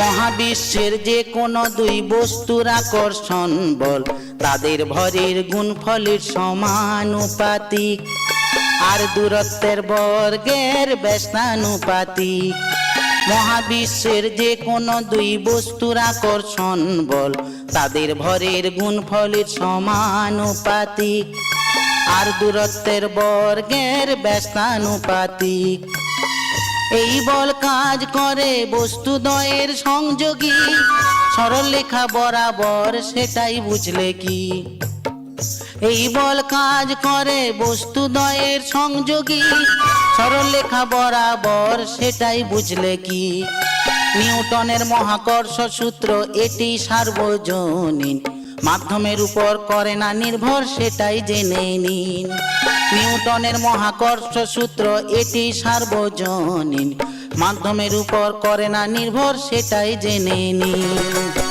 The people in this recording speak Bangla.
মহাবিশ্বের যে কোনো দুই বস্তুর আকর্ষণ বল। তাদের ভরের গুণফলের সমানুপাতিক আর দূরত্বের বর্গের ব্যস্তানুপাতিক মহাবিশ্বের যে কোনো দুই বস্তুর আকর্ষণ বল। তাদের ভরের গুণফলের সমানুপাতিক আর দূরত্বের বর্গের ব্যস্তানুপাতিক এই বল কাজ করে বস্তুদ্বয়ের সংযোগী। সরল লেখা বরাবর সেটাই বুঝলে কি? এই বল কাজ করে বস্তুদ্বয়ের সংযোগী। সরল লেখা বরাবর সেটাই বুঝলে কি? নিউটনের মহাকর্ষ সূত্র এটি সার্বজনীন। মাধ্যমের উপর করে না নির্ভর, সেটাই জেনে নিন। নিউটনের মহাকর্ষ সূত্র এটি সার্বজনীন। মাধ্যমের উপর করে না নির্ভর সেটাই জেনে নিন।